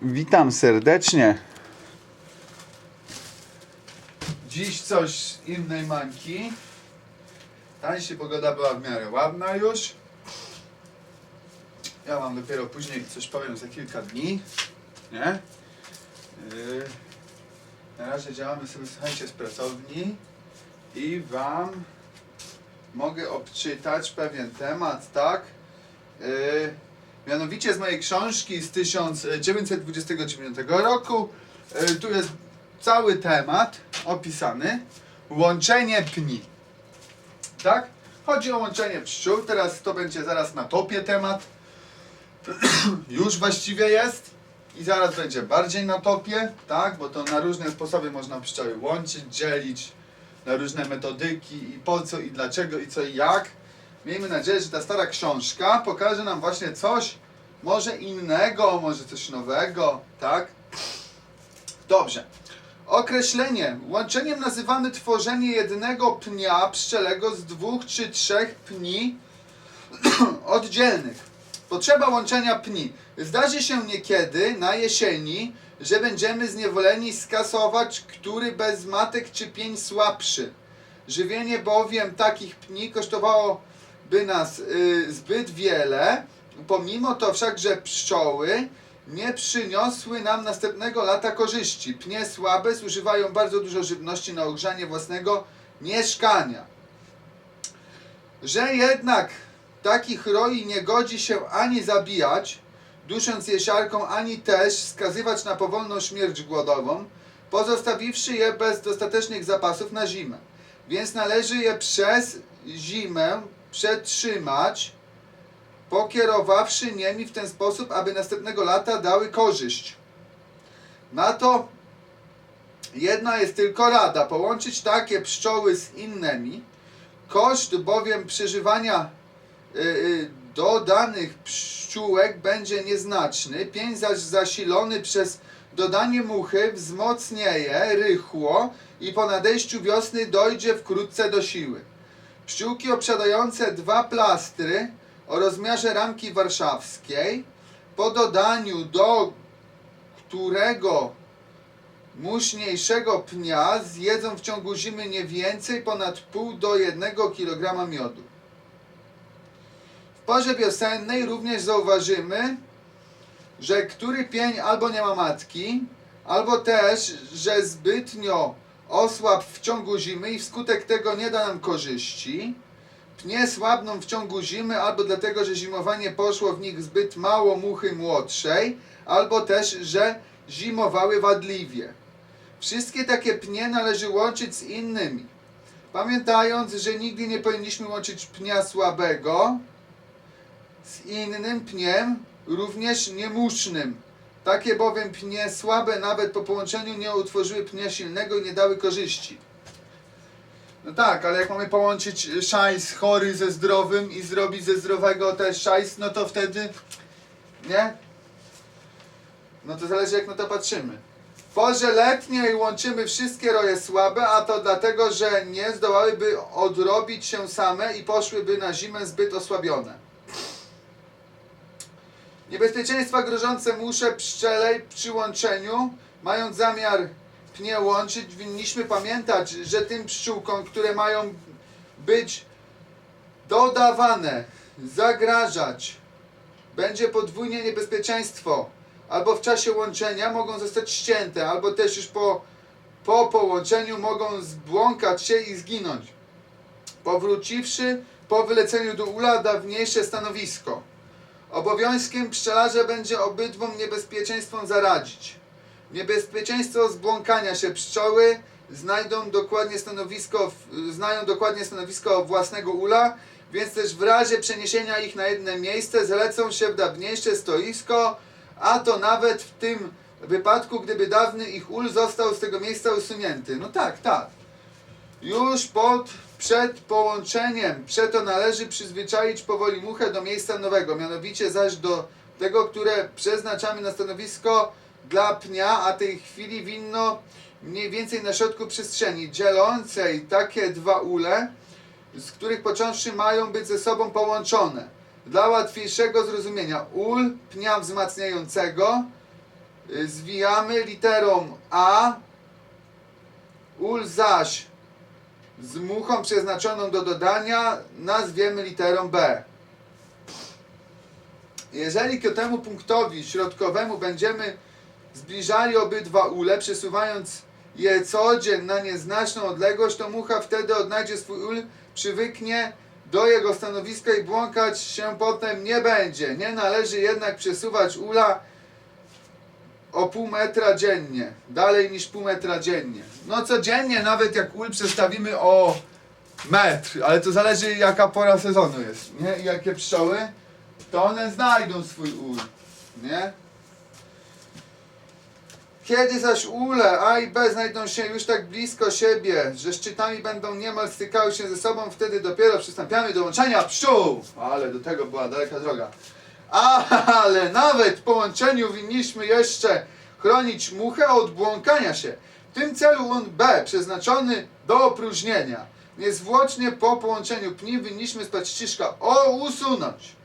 Witam serdecznie. Dziś coś z innej mańki. Tańszy pogoda była w miarę ładna już. Ja wam dopiero później coś powiem za kilka dni. Nie? Yy, na razie działamy sobie, słuchajcie, z pracowni i wam mogę obczytać pewien temat, tak? Yy, mianowicie z mojej książki z 1929 roku. Yy, tu jest cały temat opisany. Łączenie pni. Tak? Chodzi o łączenie pszczół. Teraz to będzie zaraz na topie temat. Już właściwie jest. I zaraz będzie bardziej na topie, tak? Bo to na różne sposoby można pszczoły łączyć, dzielić, na różne metodyki i po co i dlaczego i co i jak. Miejmy nadzieję, że ta stara książka pokaże nam właśnie coś może innego, może coś nowego, tak? Dobrze. Określenie. Łączeniem nazywamy tworzenie jednego pnia pszczelego z dwóch czy trzech pni oddzielnych. Potrzeba łączenia pni. Zdarzy się niekiedy na jesieni, że będziemy zniewoleni skasować, który bez matek czy pień słabszy. Żywienie bowiem takich pni kosztowałoby nas y, zbyt wiele. Pomimo to wszakże pszczoły nie przyniosły nam następnego lata korzyści. Pnie słabe zużywają bardzo dużo żywności na ogrzanie własnego mieszkania. Że jednak takich roi nie godzi się ani zabijać, dusząc je siarką, ani też skazywać na powolną śmierć głodową, pozostawiwszy je bez dostatecznych zapasów na zimę. Więc należy je przez zimę przetrzymać, pokierowawszy nimi w ten sposób, aby następnego lata dały korzyść. Na to jedna jest tylko rada, połączyć takie pszczoły z innymi, koszt bowiem przeżywania y, y, dodanych pszczółek będzie nieznaczny, pień zaś zasilony przez dodanie muchy wzmocnieje rychło i po nadejściu wiosny dojdzie wkrótce do siły. Pszczółki obsiadające dwa plastry o rozmiarze ramki warszawskiej, po dodaniu do którego muśniejszego pnia zjedzą w ciągu zimy nie więcej ponad pół do jednego kilograma miodu. W porze wiosennej również zauważymy, że który pień albo nie ma matki, albo też, że zbytnio osłab w ciągu zimy i wskutek tego nie da nam korzyści. Pnie słabną w ciągu zimy, albo dlatego, że zimowanie poszło w nich zbyt mało muchy młodszej, albo też, że zimowały wadliwie. Wszystkie takie pnie należy łączyć z innymi. Pamiętając, że nigdy nie powinniśmy łączyć pnia słabego z innym pniem, również niemusznym. Takie bowiem pnie słabe nawet po połączeniu nie utworzyły pnia silnego i nie dały korzyści. No tak, ale jak mamy połączyć szajs chory ze zdrowym i zrobić ze zdrowego też szajs, no to wtedy, nie? No to zależy jak na to patrzymy. W porze letniej łączymy wszystkie roje słabe, a to dlatego, że nie zdołałyby odrobić się same i poszłyby na zimę zbyt osłabione. Niebezpieczeństwa grożące musze pszczelej przy łączeniu, mając zamiar pnie łączyć, winniśmy pamiętać, że tym pszczółkom, które mają być dodawane, zagrażać, będzie podwójnie niebezpieczeństwo. Albo w czasie łączenia mogą zostać ścięte, albo też już po, po połączeniu mogą zbłąkać się i zginąć. Powróciwszy po wyleceniu do ula dawniejsze stanowisko. Obowiązkiem pszczelarza będzie obydwom niebezpieczeństwom zaradzić. Niebezpieczeństwo zbłąkania się pszczoły znajdą dokładnie stanowisko, znają dokładnie stanowisko własnego ula, więc też w razie przeniesienia ich na jedno miejsce zlecą się w dawniejsze stoisko, a to nawet w tym wypadku, gdyby dawny ich ul został z tego miejsca usunięty. No tak, tak. Już pod, przed połączeniem przeto należy przyzwyczaić powoli muchę do miejsca nowego, mianowicie zaś do tego, które przeznaczamy na stanowisko dla pnia, a tej chwili winno mniej więcej na środku przestrzeni, dzielącej takie dwa ule, z których począwszy mają być ze sobą połączone. Dla łatwiejszego zrozumienia ul pnia wzmacniającego y, zwijamy literą A, ul zaś z muchą przeznaczoną do dodania nazwiemy literą B. Jeżeli ku temu punktowi środkowemu będziemy zbliżali obydwa ule, przesuwając je codziennie na nieznaczną odległość, to mucha wtedy odnajdzie swój ul, przywyknie do jego stanowiska i błąkać się potem nie będzie. Nie należy jednak przesuwać ula o pół metra dziennie. Dalej niż pół metra dziennie. No codziennie, nawet jak ul przestawimy o metr, ale to zależy jaka pora sezonu jest, nie? I jakie pszczoły, to one znajdą swój ul, nie? Kiedy zaś ule A i B znajdą się już tak blisko siebie, że szczytami będą niemal stykały się ze sobą, wtedy dopiero przystępujemy do łączenia pszczół. Ale do tego była daleka droga. Ale nawet po łączeniu winniśmy jeszcze chronić muchę od błąkania się. W tym celu łąk B, przeznaczony do opróżnienia, niezwłocznie po połączeniu pni winniśmy z paściszka O usunąć.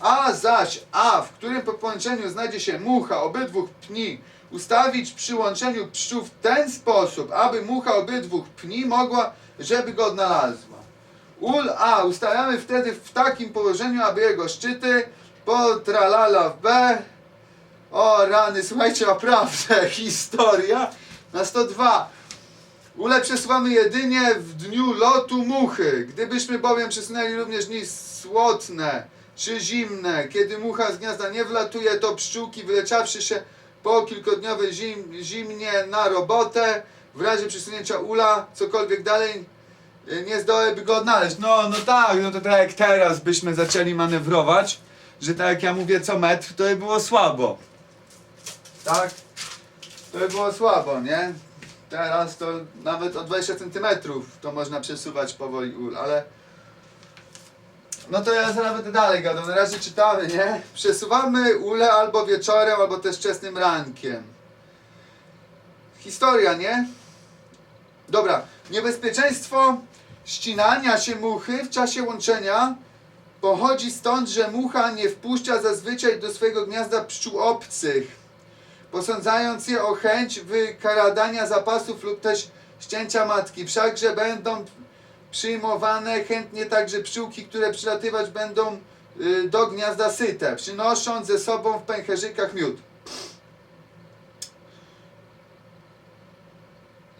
A zaś A, w którym po połączeniu znajdzie się mucha obydwu pni, ustawić przy łączeniu pszczół w ten sposób, aby mucha obydwu pni mogła, żeby go odnalazła. Ul A ustawiamy wtedy w takim położeniu, aby jego szczyty po tralala w B. O rany, słuchajcie, naprawdę historia na 102. Ule jedynie w dniu lotu muchy. Gdybyśmy bowiem przesunęli również dni słotne czy zimne, kiedy mucha z gniazda nie wlatuje, to pszczółki wyleciawszy się po kilkodniowej zim, zimnie na robotę, w razie przesunięcia ula, cokolwiek dalej, y, nie zdołałyby go odnaleźć. No, no tak, no to tak jak teraz byśmy zaczęli manewrować, że tak jak ja mówię co metr, to by było słabo. Tak? To by było słabo, nie? Teraz to nawet o 20 cm to można przesuwać powoli ul, ale... No to ja nawet dalej gadam, na razie czytamy, nie? Przesuwamy ule albo wieczorem, albo też wczesnym rankiem. Historia, nie? Dobra, niebezpieczeństwo ścinania się muchy w czasie łączenia pochodzi stąd, że mucha nie wpuszcza zazwyczaj do swojego gniazda pszczół obcych, posądzając je o chęć wykaradania zapasów lub też ścięcia matki. Wszakże będą przyjmowane chętnie także pszczółki, które przylatywać będą y, do gniazda syte, przynosząc ze sobą w pęcherzykach miód.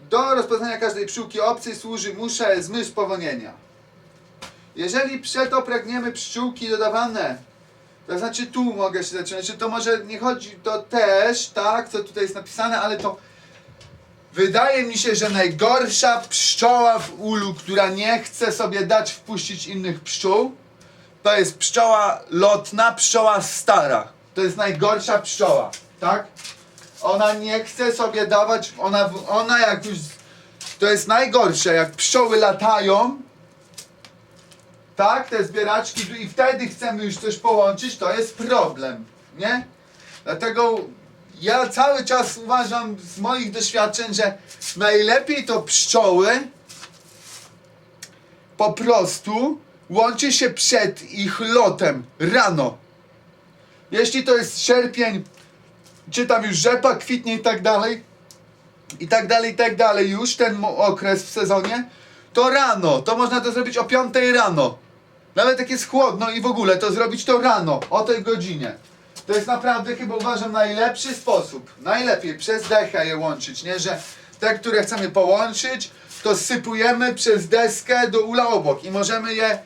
Do rozpoznania każdej pszczółki obcej służy musza zmysł powonienia. Jeżeli przed opragniemy pszczółki dodawane, to znaczy tu mogę się zacząć, czy to może nie chodzi to też, tak, co tutaj jest napisane, ale to wydaje mi się, że najgorsza pszczoła w ulu, która nie chce sobie dać wpuścić innych pszczół, to jest pszczoła lotna, pszczoła stara. To jest najgorsza pszczoła, tak? Ona nie chce sobie dawać, ona, ona jak już, to jest najgorsze, jak pszczoły latają, tak, te zbieraczki i wtedy chcemy już coś połączyć, to jest problem, nie? Dlatego ja cały czas uważam z moich doświadczeń, że najlepiej to pszczoły po prostu łączy się przed ich lotem rano. Jeśli to jest sierpień, czy tam już rzepa kwitnie i tak dalej, i tak dalej, i tak dalej, już ten okres w sezonie, to rano, to można to zrobić o 5 rano. Nawet jak jest chłodno i w ogóle, to zrobić to rano, o tej godzinie. To jest naprawdę chyba uważam najlepszy sposób. Najlepiej przez dechę je łączyć, nie? Że te, które chcemy połączyć, to sypujemy przez deskę do ula obok i możemy je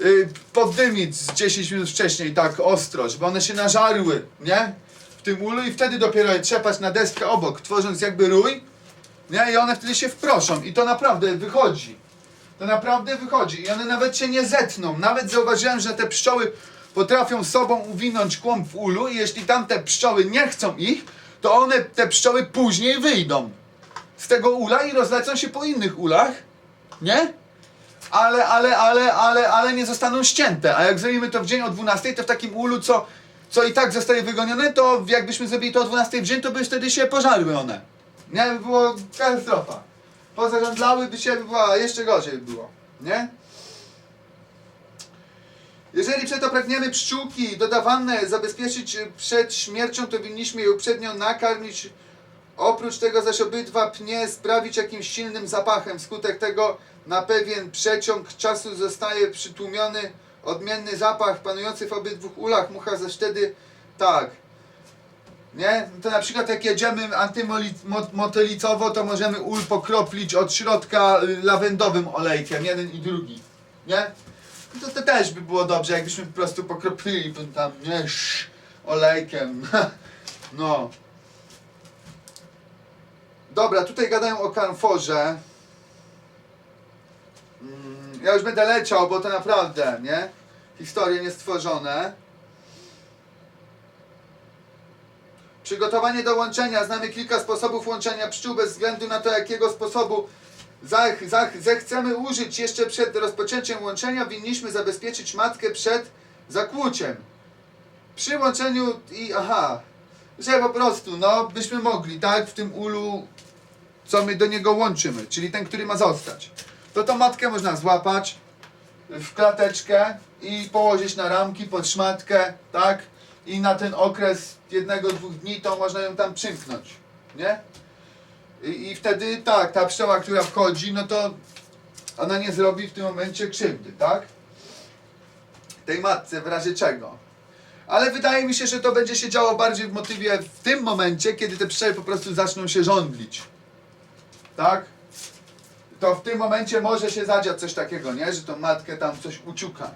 y, poddymić z 10 minut wcześniej, tak ostro, żeby one się nażarły, nie? W tym ulu i wtedy dopiero je trzepać na deskę obok, tworząc jakby rój, nie? I one wtedy się wproszą i to naprawdę wychodzi. To naprawdę wychodzi i one nawet się nie zetną. Nawet zauważyłem, że te pszczoły potrafią sobą uwinąć kłąb w ulu i jeśli tamte pszczoły nie chcą ich, to one, te pszczoły później wyjdą z tego ula i rozlecą się po innych ulach, nie? Ale, ale, ale, ale, ale nie zostaną ścięte. A jak zrobimy to w dzień o 12, to w takim ulu, co, co i tak zostaje wygonione, to jakbyśmy zrobili to o 12 w dzień, to by wtedy się pożarły one. Nie, by było katastrofa. Pozarządlałyby się, by była jeszcze gorzej by było, nie? Jeżeli przeto pragniemy pszczółki dodawane zabezpieczyć przed śmiercią, to winniśmy je uprzednio nakarmić. Oprócz tego zaś obydwa pnie sprawić jakimś silnym zapachem. Wskutek tego na pewien przeciąg czasu zostaje przytłumiony odmienny zapach panujący w obydwu ulach. Mucha zaś wtedy tak. Nie? To na przykład jak jedziemy antymotylicowo, to możemy ul pokroplić od środka y, lawendowym olejkiem, jeden i drugi. Nie? To, to też by było dobrze, jakbyśmy po prostu pokroplili tam, nie, olejkiem. No. Dobra, tutaj gadają o kanforze. Mm, Ja już będę leciał, bo to naprawdę, nie? Historie niestworzone. Przygotowanie do łączenia. Znamy kilka sposobów łączenia pszczół bez względu na to, jakiego sposobu zach, zach, zechcemy użyć jeszcze przed rozpoczęciem łączenia. Winniśmy zabezpieczyć matkę przed zakłuciem. Przy łączeniu i aha, że po prostu, no, byśmy mogli, tak, w tym ulu, co my do niego łączymy, czyli ten, który ma zostać. To tą matkę można złapać w klateczkę i położyć na ramki pod szmatkę, tak? I na ten okres jednego, dwóch dni to można ją tam przymknąć, nie? I, I wtedy tak, ta pszczoła, która wchodzi, no to ona nie zrobi w tym momencie krzywdy, tak? Tej matce w razie czego. Ale wydaje mi się, że to będzie się działo bardziej w motywie w tym momencie, kiedy te pszczoły po prostu zaczną się żądlić. Tak? To w tym momencie może się zadziać coś takiego, nie? Że tą matkę tam coś uciuka.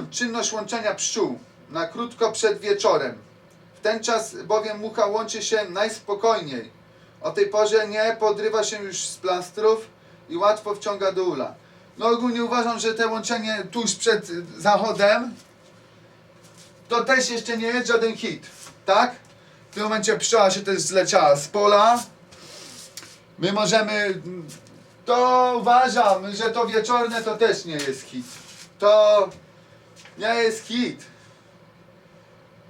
Czynność łączenia pszczół na krótko przed wieczorem. W ten czas bowiem mucha łączy się najspokojniej. O tej porze nie podrywa się już z plastrów i łatwo wciąga do ula. No ogólnie uważam, że te łączenie tuż przed zachodem to też jeszcze nie jest żaden hit, tak? W tym momencie pszczoła się też zleciała z pola. My możemy... To uważam, że to wieczorne to też nie jest hit. To nie jest hit.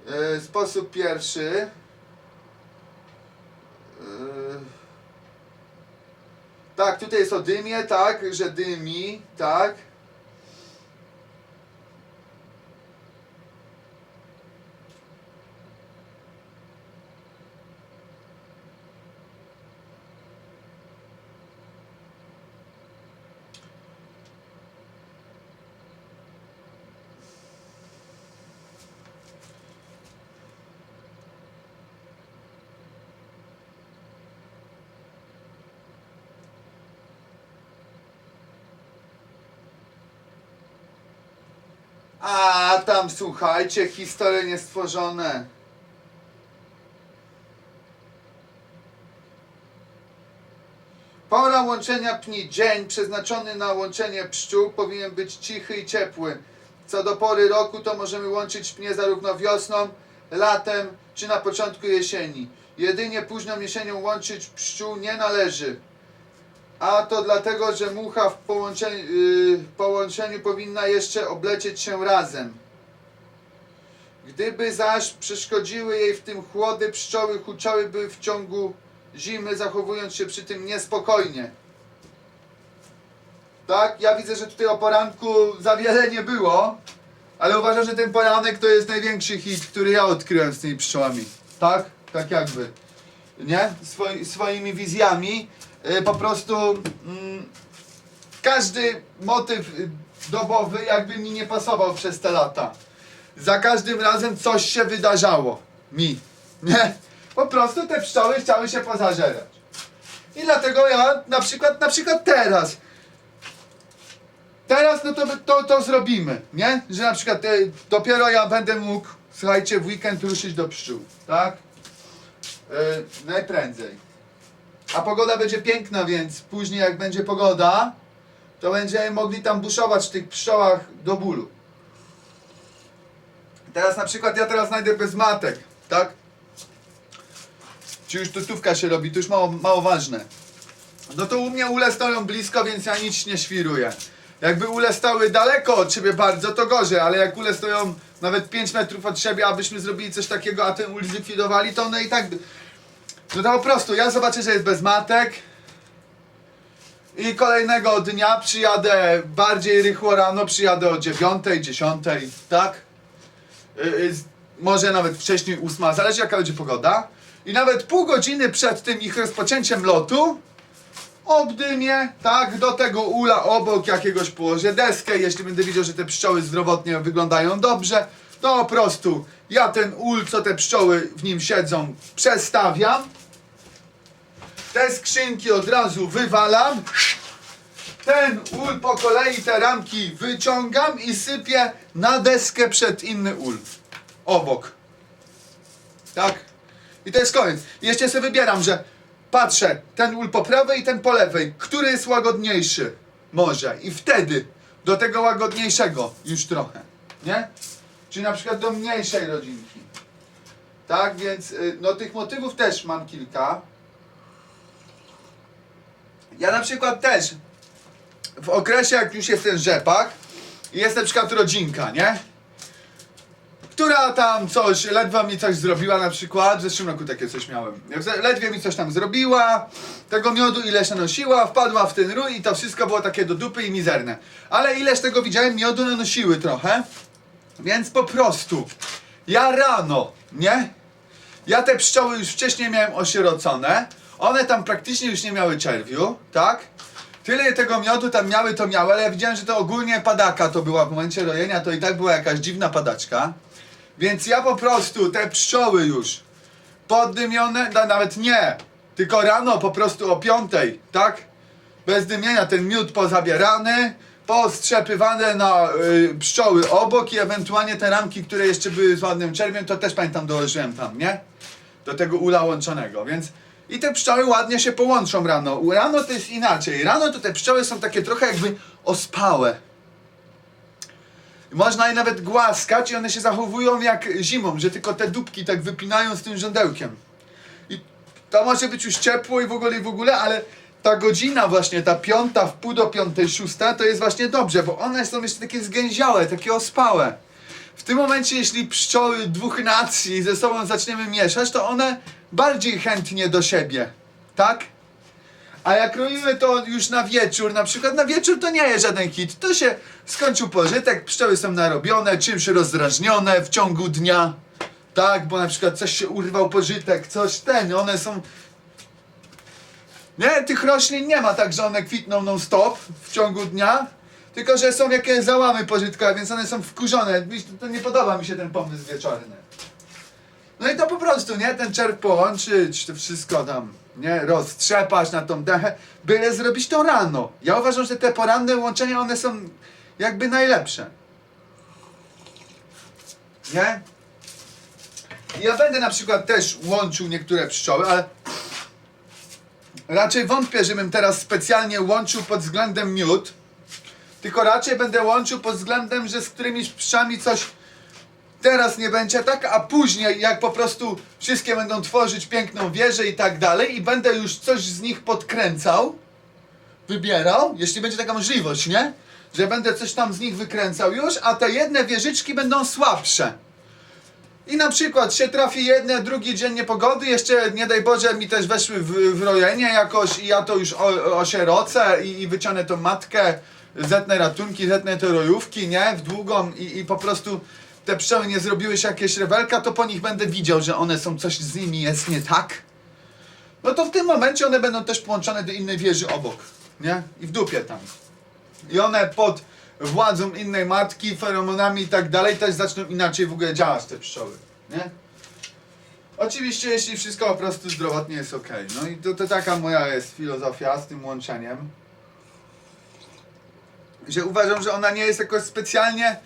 Yy, sposób pierwszy. Yy. Tak, tutaj jest o dymie, tak, że dymi, tak. A tam słuchajcie, historie niestworzone. Pora łączenia pni. Dzień przeznaczony na łączenie pszczół powinien być cichy i ciepły. Co do pory roku, to możemy łączyć pnie zarówno wiosną, latem czy na początku jesieni. Jedynie późną jesienią łączyć pszczół nie należy. A to dlatego, że mucha w połączeniu, yy, połączeniu powinna jeszcze oblecieć się razem. Gdyby zaś przeszkodziły jej w tym chłody, pszczoły huczałyby w ciągu zimy, zachowując się przy tym niespokojnie. Tak, ja widzę, że tutaj o poranku za wiele nie było, ale uważam, że ten poranek to jest największy hit, który ja odkryłem z tymi pszczołami. Tak? Tak jakby. Nie? Swoi, swoimi wizjami. Y, po prostu mm, każdy motyw dobowy jakby mi nie pasował przez te lata. Za każdym razem coś się wydarzało mi. Nie? Po prostu te pszczoły chciały się pozażerać. I dlatego ja na przykład, na przykład teraz Teraz no to, to, to zrobimy, nie? Że na przykład e, dopiero ja będę mógł, słuchajcie, w weekend ruszyć do pszczół, tak? E, najprędzej. A pogoda będzie piękna, więc później jak będzie pogoda, to będziemy mogli tam buszować w tych pszczołach do bólu. Teraz na przykład ja teraz znajdę bez matek, tak? Czy już tustówka się robi, to już mało, mało ważne. No to u mnie ule stoją blisko, więc ja nic nie świruję. Jakby ule stały daleko od siebie bardzo, to gorzej, ale jak ule stoją nawet 5 metrów od siebie, abyśmy zrobili coś takiego, a ten ul zlikwidowali, to one i tak... No to po prostu, ja zobaczę, że jest bez matek. I kolejnego dnia przyjadę bardziej rychło rano, przyjadę o 9, 10, tak? Y, y, z- może nawet wcześniej 8, zależy jaka będzie pogoda. I nawet pół godziny przed tym ich rozpoczęciem lotu obdymię, tak, do tego ula obok jakiegoś położę deskę, jeśli będę widział, że te pszczoły zdrowotnie wyglądają dobrze, to po prostu ja ten ul, co te pszczoły w nim siedzą, przestawiam. Te skrzynki od razu wywalam. Ten ul po kolei te ramki wyciągam i sypię na deskę przed inny ul. Obok. Tak? I to jest koniec. Jeszcze sobie wybieram, że patrzę, ten ul po prawej i ten po lewej. Który jest łagodniejszy? Może. I wtedy do tego łagodniejszego już trochę. Nie? Czy na przykład do mniejszej rodzinki. Tak, więc y, no tych motywów też mam kilka. Ja na przykład też w okresie jak już jest ten rzepak jest na przykład rodzinka, nie? Która tam coś, ledwo mi coś zrobiła na przykład, w zeszłym roku takie coś miałem. Ledwie mi coś tam zrobiła, tego miodu ileś nanosiła, wpadła w ten rój i to wszystko było takie do dupy i mizerne. Ale ileś tego widziałem, miodu nanosiły trochę, więc po prostu ja rano, nie? Ja te pszczoły już wcześniej miałem osierocone. One tam praktycznie już nie miały czerwiu, tak? Tyle tego miodu tam miały, to miały, ale ja widziałem, że to ogólnie padaka to była w momencie rojenia, to i tak była jakaś dziwna padaczka. Więc ja po prostu te pszczoły już poddymione, no, nawet nie, tylko rano po prostu o piątej, tak? Bez dymienia ten miód pozabierany, postrzepywane na y, pszczoły obok i ewentualnie te ramki, które jeszcze były z ładnym czerwiem, to też pamiętam dołożyłem tam, nie? Do tego ula łączonego, więc i te pszczoły ładnie się połączą rano. U Rano to jest inaczej. Rano to te pszczoły są takie trochę jakby ospałe. Można je nawet głaskać i one się zachowują jak zimą, że tylko te dupki tak wypinają z tym żądełkiem. I to może być już ciepło i w ogóle i w ogóle, ale ta godzina właśnie, ta piąta, w pół do piątej, szósta, to jest właśnie dobrze, bo one są jeszcze takie zgęziałe, takie ospałe. W tym momencie, jeśli pszczoły dwóch nacji ze sobą zaczniemy mieszać, to one bardziej chętnie do siebie, tak? A jak robimy to już na wieczór, na przykład na wieczór to nie jest żaden hit. To się skończył pożytek, pszczoły są narobione, czymś rozdrażnione w ciągu dnia. Tak, bo na przykład coś się urwał pożytek, coś ten, one są... Nie, tych roślin nie ma tak, że one kwitną non stop w ciągu dnia, tylko że są jakieś załamy pożytkowe, więc one są wkurzone. To nie podoba mi się ten pomysł wieczorny. No i to po prostu, nie? Ten czerw połączyć, to wszystko tam, nie? Roztrzepać na tą dechę, byle zrobić to rano. Ja uważam, że te poranne łączenia, one są jakby najlepsze. Nie? Ja będę na przykład też łączył niektóre pszczoły, ale raczej wątpię, żebym teraz specjalnie łączył pod względem miód, tylko raczej będę łączył pod względem, że z którymiś pszczami coś teraz nie będzie tak, a później jak po prostu wszystkie będą tworzyć piękną wieżę i tak dalej i będę już coś z nich podkręcał, wybierał, jeśli będzie taka możliwość, nie? Że będę coś tam z nich wykręcał już, a te jedne wieżyczki będą słabsze. I na przykład się trafi jedne, drugi dzień niepogody, jeszcze nie daj Boże mi też weszły w, w rojenie jakoś i ja to już o, osierocę i, i wyciągnę tą matkę, zetnę ratunki, zetnę te rojówki, nie? W długą i, i po prostu te pszczoły nie zrobiły się jakieś rewelka, to po nich będę widział, że one są, coś z nimi jest nie tak. No to w tym momencie one będą też połączone do innej wieży obok, nie? I w dupie tam. I one pod władzą innej matki, feromonami i tak dalej też zaczną inaczej w ogóle działać te pszczoły, nie? Oczywiście, jeśli wszystko po prostu zdrowotnie jest ok. No i to, to taka moja jest filozofia z tym łączeniem. Że uważam, że ona nie jest jakoś specjalnie,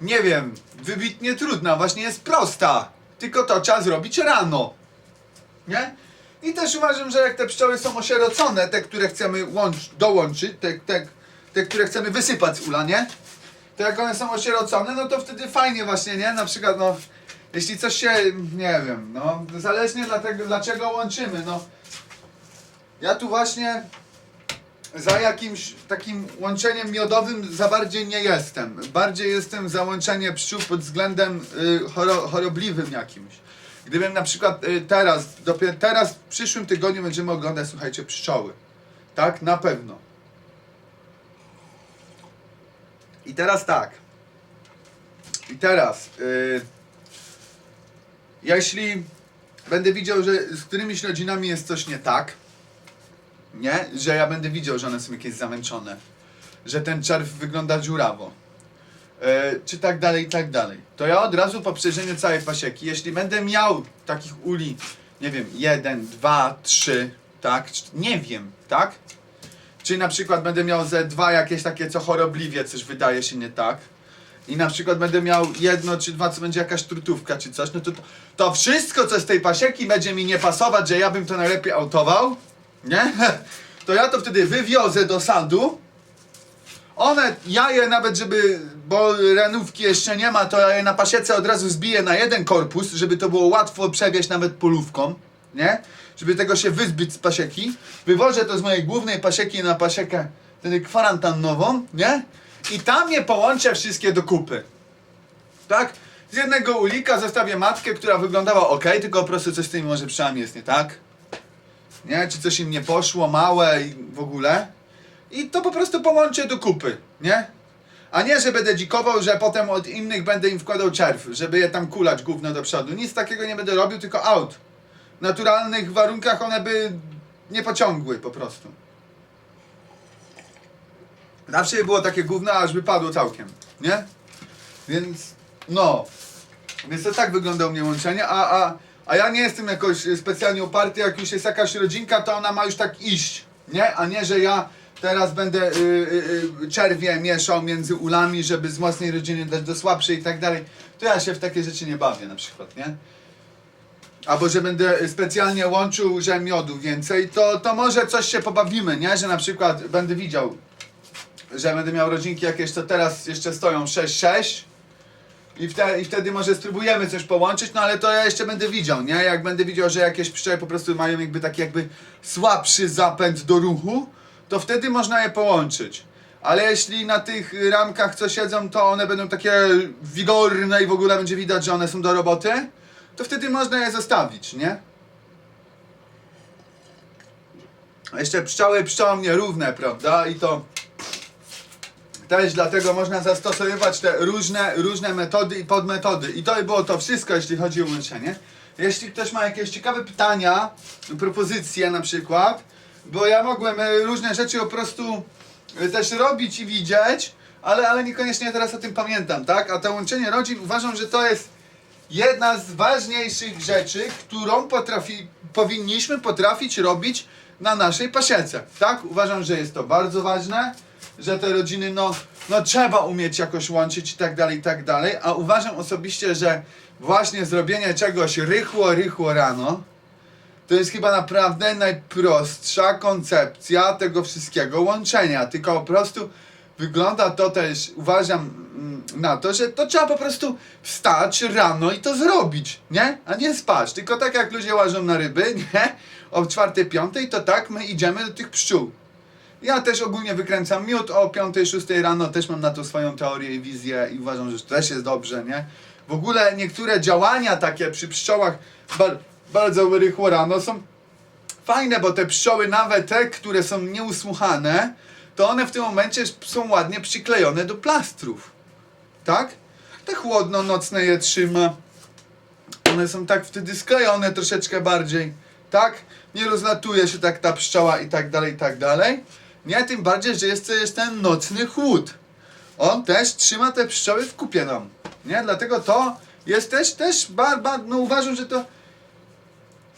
nie wiem, wybitnie trudna, właśnie jest prosta. Tylko to trzeba zrobić rano. Nie? I też uważam, że jak te pszczoły są osierocone, te, które chcemy łącz, dołączyć, te, te, te, które chcemy wysypać z ula, nie? To jak one są osierocone, no to wtedy fajnie właśnie, nie? Na przykład, no, jeśli coś się, nie wiem, no, zależnie dlatego, dlaczego łączymy, no. Ja tu właśnie za jakimś takim łączeniem miodowym za bardziej nie jestem. Bardziej jestem za łączenie pszczół pod względem y, choro, chorobliwym jakimś. Gdybym na przykład y, teraz, dopiero teraz w przyszłym tygodniu będziemy oglądać, słuchajcie, pszczoły. Tak? Na pewno. I teraz tak. I teraz, yy, jeśli będę widział, że z którymiś rodzinami jest coś nie tak, nie? Że ja będę widział, że one są jakieś zamęczone, że ten czerw wygląda dziurawo, yy, czy tak dalej, i tak dalej. To ja od razu po przejrzeniu całej pasieki, jeśli będę miał takich uli, nie wiem, jeden, dwa, trzy, tak? Nie wiem, tak? Czy na przykład będę miał ze dwa jakieś takie, co chorobliwie coś wydaje się nie tak. I na przykład będę miał jedno czy dwa, co będzie jakaś trutówka czy coś, no to, to wszystko, co z tej pasieki będzie mi nie pasować, że ja bym to najlepiej autował, nie? To ja to wtedy wywiozę do sadu. One, ja je nawet, żeby, bo renówki jeszcze nie ma, to ja je na pasiece od razu zbiję na jeden korpus, żeby to było łatwo przewieźć nawet polówką, nie? Żeby tego się wyzbyć z pasieki. Wywożę to z mojej głównej pasieki na pasiekę wtedy kwarantannową, nie? I tam je połączę wszystkie do kupy. Tak? Z jednego ulika zostawię matkę, która wyglądała ok, tylko po prostu coś z tym może przynajmniej jest nie tak. Nie? Czy coś im nie poszło, małe i w ogóle. I to po prostu połączę do kupy, nie? A nie, że będę dzikował, że potem od innych będę im wkładał czerw, żeby je tam kulać gówno do przodu. Nic takiego nie będę robił, tylko out. W naturalnych warunkach one by nie pociągły po prostu. Zawsze było takie gówno, aż by padło całkiem, nie? Więc, no. Więc to tak wygląda u mnie łączenie, a, a, a ja nie jestem jakoś specjalnie oparty, jak już jest jakaś rodzinka, to ona ma już tak iść, nie? A nie, że ja teraz będę y, y, y, czerwie mieszał między ulami, żeby z mocnej rodziny dać do słabszej i tak dalej. To ja się w takie rzeczy nie bawię na przykład, nie? Albo że będę specjalnie łączył, że miodu więcej, to, to może coś się pobawimy, nie? Że na przykład będę widział, że będę miał rodzinki jakieś, co teraz jeszcze stoją 6-6 i, wte, i wtedy może spróbujemy coś połączyć, no ale to ja jeszcze będę widział, nie? Jak będę widział, że jakieś pszczoły po prostu mają jakby taki jakby słabszy zapęd do ruchu, to wtedy można je połączyć. Ale jeśli na tych ramkach co siedzą, to one będą takie wigorne i w ogóle będzie widać, że one są do roboty, to wtedy można je zostawić, nie? Jeszcze pszczoły pszczołom nierówne, prawda? I to też dlatego można zastosowywać te różne, różne metody i podmetody. I to by było to wszystko, jeśli chodzi o łączenie. Jeśli ktoś ma jakieś ciekawe pytania, propozycje na przykład, bo ja mogłem e, różne rzeczy po prostu e, też robić i widzieć, ale, ale niekoniecznie teraz o tym pamiętam, tak? A to łączenie rodzin uważam, że to jest jedna z ważniejszych rzeczy, którą potrafi, powinniśmy potrafić robić na naszej pasiece, tak? Uważam, że jest to bardzo ważne, że te rodziny, no, no trzeba umieć jakoś łączyć i tak dalej, i tak dalej, a uważam osobiście, że właśnie zrobienie czegoś rychło, rychło rano, to jest chyba naprawdę najprostsza koncepcja tego wszystkiego łączenia. Tylko po prostu wygląda to też, uważam mm, na to, że to trzeba po prostu wstać rano i to zrobić, nie? A nie spać. Tylko tak jak ludzie łażą na ryby, nie? O czwartej, piątej, to tak my idziemy do tych pszczół. Ja też ogólnie wykręcam miód o 5-6 rano, też mam na to swoją teorię i wizję i uważam, że też jest dobrze, nie? W ogóle niektóre działania takie przy pszczołach bar bardzo rychło rano są fajne, bo te pszczoły, nawet te, które są nieusłuchane, to one w tym momencie są ładnie przyklejone do plastrów. Tak? Te chłodno nocne je trzyma. One są tak wtedy sklejone troszeczkę bardziej. Tak? Nie rozlatuje się tak ta pszczoła i tak dalej, i tak dalej. Nie, tym bardziej, że jest, jest ten nocny chłód. On też trzyma te pszczoły w kupie nam. Nie? Dlatego to jest też, też bar, bar, no uważam, że to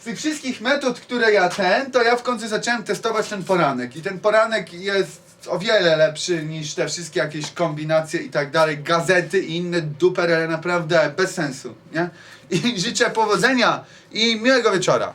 z tych wszystkich metod, które ja ten, to ja w końcu zacząłem testować ten poranek. I ten poranek jest o wiele lepszy niż te wszystkie jakieś kombinacje i tak dalej, gazety i inne duper, ale naprawdę bez sensu, nie? I życzę powodzenia i miłego wieczora.